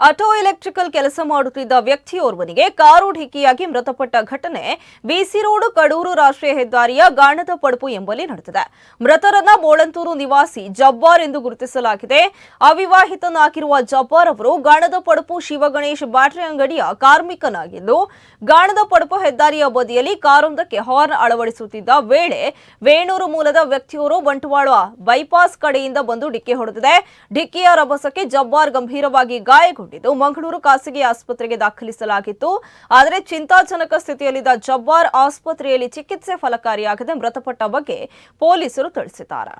Auto electrical ಕೆಲಸ ಮಾಡುತ್ತಿದ್ದ ವ್ಯಕ್ತಿಯೋರ್ವನಿಗೆ car ಢಿಕ್ಕಿಯಾಗಿ ಮೃತಪಟ್ಟ ಘಟನೆ ಬಿಸಿ ರೋಡ್, ಕಡೂರು ರಾಷ್ಟ್ರೀಯ ಹೆದ್ದಾರಿಯ ಗಾಣದ ಪಡುಪು ಎಂಬಲ್ಲಿ ನಡೆದಿದೆ. ಮೃತರನ್ನ ಬೋಳಂತೂರು ನಿವಾಸಿ ಜಬ್ಬಾರ್ ಎಂದು ಗುರುತಿಸಲಾಗಿದೆ. ಅವಿವಾಹಿತನಾಗಿರುವ ಜಬ್ಬಾರ್ ಅವರು ಗಾಣದ ಪಡುಪು ಶಿವಗಣೇಶ್ ಬ್ಯಾಟರಿ ಅಂಗಡಿಯ ಕಾರ್ಮಿಕನಾಗಿದ್ದು, ಗಾಣದ ಪಡುಪು ಹೆದ್ದಾರಿಯ ಬದಿಯಲ್ಲಿ ಕಾರೊಂದಕ್ಕೆ ಹಾರ್ನ್ ಅಳವಡಿಸುತ್ತಿದ್ದ ವೇಳೆ ವೇಣೂರು ಮೂಲದ ವ್ಯಕ್ತಿಯೋರು ಬಂಟ್ವಾಳ ಬೈಪಾಸ್ ಕಡೆಯಿಂದ ಬಂದು ಡಿಕ್ಕಿ ಹೊಡೆದಿದೆ. ಡಿಕ್ಕಿಯ ರಭಸಕ್ಕೆ ಜಬ್ಬಾರ್ ಗಂಭೀರವಾಗಿ ಗಾಯಗೊಂಡಿದ್ದು ಮಂಗಳೂರು ಖಾಸಗಿ ಆಸ್ಪತ್ರೆಗೆ ದಾಖಲಿಸಲಾಗಿತ್ತು. ಆದರೆ ಚಿಂತಾಜನಕ ಸ್ಥಿತಿಯಲ್ಲಿದ್ದ ಜಬ್ಬಾರ್ ಆಸ್ಪತ್ರೆಯಲ್ಲಿ ಚಿಕಿತ್ಸೆ ಫಲಕಾರಿಯಾಗದೆ ಮೃತಪಟ್ಟ ಬಗ್ಗೆ ಪೊಲೀಸರು ತಿಳಿಸಿದ್ದಾರೆ.